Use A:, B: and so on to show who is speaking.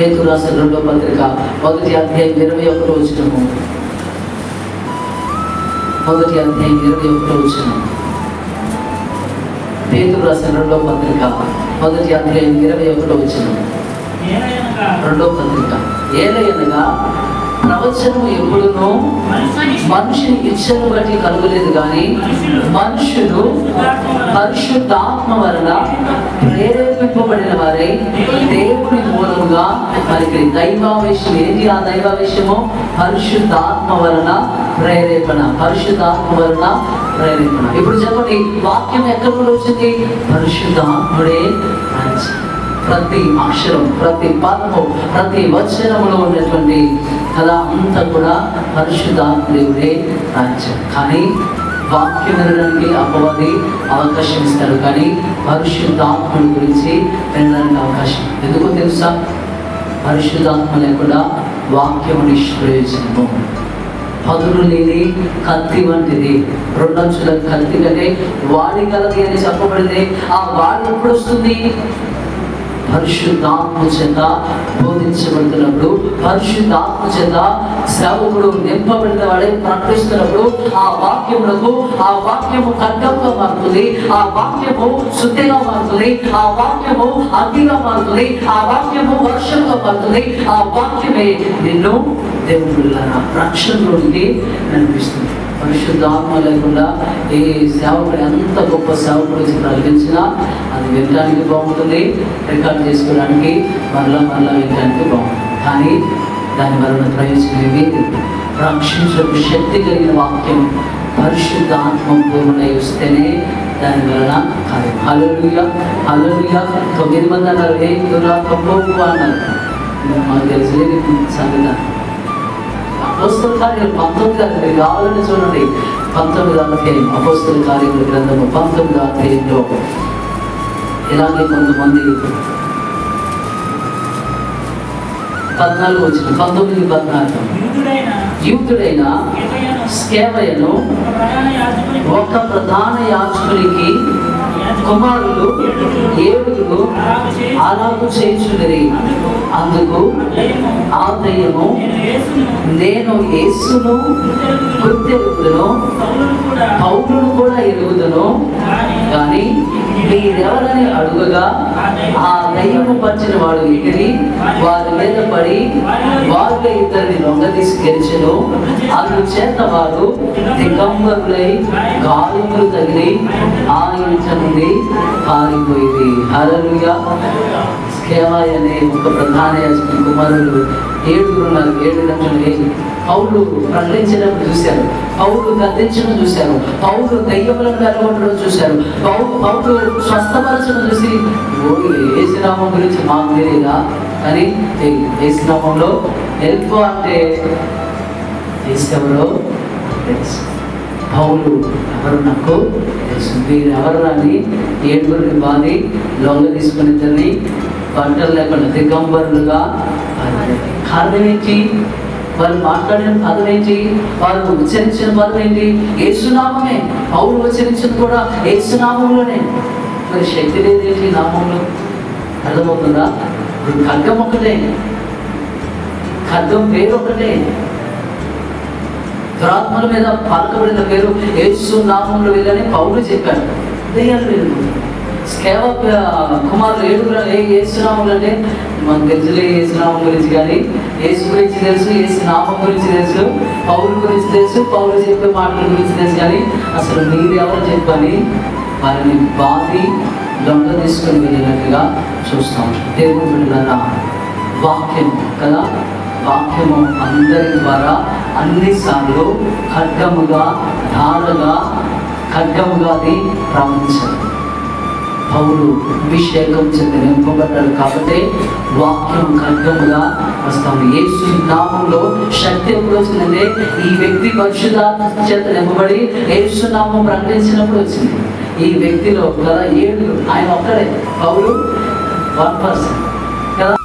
A: పేతురు రాసిన రెండో పత్రిక మొదటి అధ్యాయం ఇరవై ఒకటో వచ్చినము మొదటి అధ్యాయం ఇరవై ఒకటో వచ్చినము పేతురు రాసిన రెండో పత్రిక మొదటి అధ్యాయం ఇరవై ఒకటో వచ్చినము
B: ఏలయనగా
A: రెండో పత్రిక. ఏలయనగా ప్రవచనము ఎప్పుడునూ మనుషుని ఇచ్చను బట్టి కలుగలేదు కానీ మనుషులు పరిశుద్ధాత్మ వలన ప్రేరేపింపబడిన వారై దేవుని మూలముగా మరి దైవావేశం. ఏంటి ఆ దైవావేశము? పరిశుద్ధాత్మ వలన ప్రేరేపణ. పరిశుద్ధాత్మ వలన ప్రేరేపణ. ఇప్పుడు చెప్పండి వాక్యం ఎక్కడ నుండి వచ్చింది? పరిశుద్ధాత్ముడే ప్రతి అక్షరం ప్రతి పదము ప్రతి వచనములో ఉన్నటువంటి కథ అంతా కూడా పరిశుద్ధాత్ముడే రాజ్యం. కానీ వాక్యం వినడానికి అపవాది అవకాశం ఇస్తాడు కానీ పరిశుద్ధాత్మని గురించి వినడానికి అవకాశం ఎందుకో తెలుసా? పరిశుద్ధాత్మ లేకుండా వాక్యం నిష్ప్రయోజనము. పదులు లేని కత్తి వంటిది. రెండంచుల కత్తి కంటే వాడి కలది అని చెప్పబడితే ఆ వాడి ఎప్పుడు వస్తుంది? పరిశుద్ధాత్మ చేత బోధించబడుతున్నప్పుడు పరిశుద్ధాత్మ చేత సేవకుడు నింపబడినవాడే ప్రకటిస్తున్నప్పుడు ఆ వాక్యములకు ఆ వాక్యము ఖడ్గంగా మారుతుంది ఆ వాక్యము శుద్ధిగా మారుతుంది ఆ వాక్యము అగ్నిగా మారుతుంది ఆ వాక్యము వర్షంగా మారుతుంది ఆ వాక్యమే నిన్ను దేవుళ్ళ రక్షణలోనికి నడిపిస్తుంది. పరిశుద్ధాత్మ లేకుండా ఈ సేవకుడు ఎంత గొప్ప సేవకుడు వచ్చి ప్రకటించినా అది వినడానికి బాగుంటుంది రికార్డ్ చేసుకోవడానికి మరలా మరలా వినడానికి బాగుంటుంది. కానీ దాని వలన ప్రయోజనం ఏమీ రక్షించడం శక్తి కలిగిన వాక్యం పరిశుద్ధాత్మ పూర్ణమై వస్తేనే దాని వలన కాదు హలలుయ హలలుయ తొమ్మిది మంది అన్నారు ఏ దురాత్మ? అన్నారు. మాకు తెలిసి సంగతి అపోస్తుల కార్యాలు పంతొమ్మిది అధ్యాయం కావాలని చూడండి. పంతొమ్మిది అధ్యాయం అపోస్తుల కార్యముల గ్రంథము పంతొమ్మిది అధ్యాయంలో ఇలాగే కొంతమంది పద్నాలుగు వచ్చిన పంతొమ్మిది పద్నాలుగు. యూతుడైన
B: కేవయను
A: స్కేవయను
B: ఒక ప్రధాన
A: యాజకునికి కుమారులు ఏడుగురు
B: ఆరాధన చేయి.
A: అందుకు
B: దయ్యము
A: ఆ దయ్యము
B: నేను యేసును
A: నేను యేసును
B: కూడా
A: ఎరుగుదను కానీ అడుగగా ఆ దయ్యము పచ్చిన వాడు ఎగిరి వారి మీద పడి వారిలో ఇద్దరిని లొంగ తీసుకెళ్ళను అందుచేత వారు దిగంబరులై గాయములు తగిలి ఆయన చెంది పారిపోయింది హరలుగా స్కేవాయ్ అనే ఒక ప్రధాన యాజకుని కుమారుడు ఏడుగురు నాకు ఏడు గంటలు పౌరులు ప్రకటించడం చూశారు. పౌరులు గద్దించడం చూశారు. పౌరులు దయ్యములను వెలగొట్టడం చూశారు. పౌలు పౌలు స్వస్థపరచడం చూసి ఓ ఏసునామం గురించి మాకు తెలియదా? కానీ ఏసునామంలో హెల్ప్ అంటే ఏసెవరో తెలుసు. పౌలు ఎవరు నాకు తెలుసు? మీరు ఎవరు? అని ఏడుగురిని బాధి లొంగ తీసుకుని ఇద్దరిని పంటలు లేకుండా దిగంబరులుగా పారిపోయారు. కారణం ఏంటి వాళ్ళు మాట్లాడిన పదం ఏంటి వాళ్ళు ఉచ్చరించిన పదం ఏంటి ఏసునామమే. పౌరు ఉచ్చరించింది కూడా ఏసునామంలోనే. మరి శక్తి లేదేంటి నామంలో? అర్థమవుతుందా? ఇప్పుడు ఖడ్గం ఒకటే. ఖడ్గం పేరు ఒకటే దురాత్మల మీద పలకబడిన పేరు యేసు నామంలో వెళ్ళని పౌరులు చెప్పాడు. దయ్యాలు వెళ్ళిపోతుంది సేవ కుమారులు ఏడుగురు ఏ యేసునామం అంటే మనకు తెలుసులే యేసునామం గురించి కానీ యేసు గురించి తెలుసు యేసు నామం గురించి తెలుసు పౌరుల గురించి తెలుసు పౌరులు చెప్పే మాటల గురించి తెలుసు కానీ అసలు మీరు ఎవరు చెప్పని వారిని బాధి దొంగ తీసుకొని వెళ్ళినట్టుగా చూస్తాం. దేవుడు బిడ్డలారా వాక్యం కదా? వాక్యము అందరి ద్వారా అన్నిసార్లు ఖడ్గముగా ధారగా ఖడ్గముగా అది ప్రవహించారు పౌరు అభిషేకం చెంది నింపబడ్డాడు కాబట్టి వాక్యం ఖడ్గముగా వస్తాము యేసు నామంలో శక్తి వచ్చిందంటే ఈ వ్యక్తి పరిశుధాత్మ చేత నింపబడి యేసు నామం ప్రకటించినప్పుడు వచ్చింది. ఈ వ్యక్తిలో గల ఏడు ఆయన ఒక్కడే పౌరు వన్ పర్సన్. కదా